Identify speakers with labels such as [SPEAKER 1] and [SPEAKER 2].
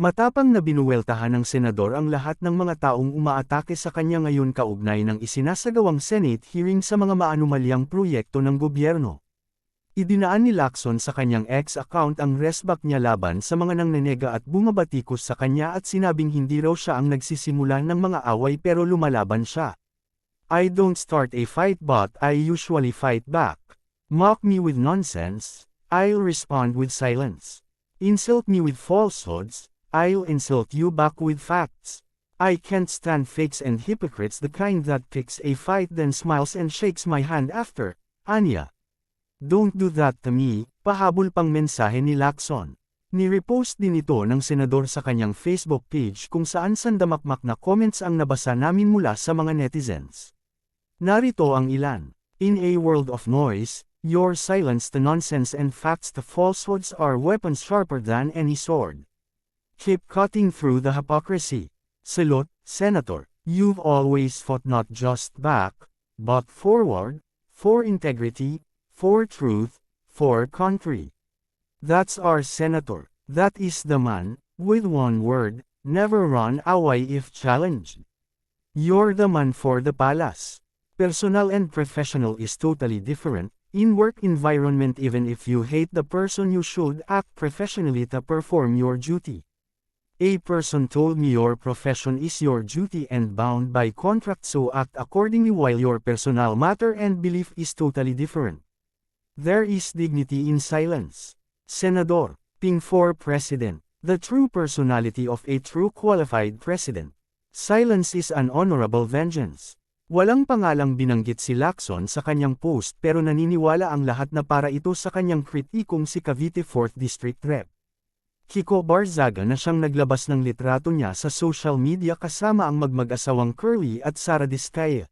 [SPEAKER 1] Matapang na binuweltahan ng senador ang lahat ng mga taong umaatake sa kanya ngayon kaugnay ng isinasagawang Senate hearing sa mga maanumalyang proyekto ng gobyerno. Idinaan ni Lacson sa kanyang ex account ang resback niya laban sa mga nangnenega at bumabatikos sa kanya at sinabing hindi raw siya ang nagsisimula ng mga away pero lumalaban siya. I don't start a fight but I usually fight back. Mock me with nonsense, I'll respond with silence. Insult me with falsehoods, I'll insult you back with facts. I can't stand fakes and hypocrites the kind that picks a fight then smiles and shakes my hand after. Anya. Don't do that to me, pahabol pang mensahe ni Lacson. Ni-repost din ito ng senador sa kanyang Facebook page kung saan sandamakmak na comments ang nabasa namin mula sa mga netizens. Narito ang ilan. In a world of noise, your silence to nonsense and facts to falsehoods are weapons sharper than any sword. Keep cutting through the hypocrisy. Salute, Senator, you've always fought not just back, but forward, for integrity, for truth, for country. That's our senator, that is the man, with one word, never run away if challenged. You're the man for the palace. Personal and professional is totally different, in work environment even if you hate the person you should act professionally to perform your duty. A person told me your profession is your duty and bound by contract so act accordingly while your personal matter and belief is totally different. There is dignity in silence. Senador, Ping for President, the true personality of a true qualified president. Silence is an honorable vengeance. Walang pangalang binanggit si Lacson sa kanyang post pero naniniwala ang lahat na para ito sa kanyang kritikong si Cavite 4th District Rep. Kiko Barzaga na siyang naglabas ng litrato niya sa social media kasama ang magmag-asawang Curly at Sara Diskaya.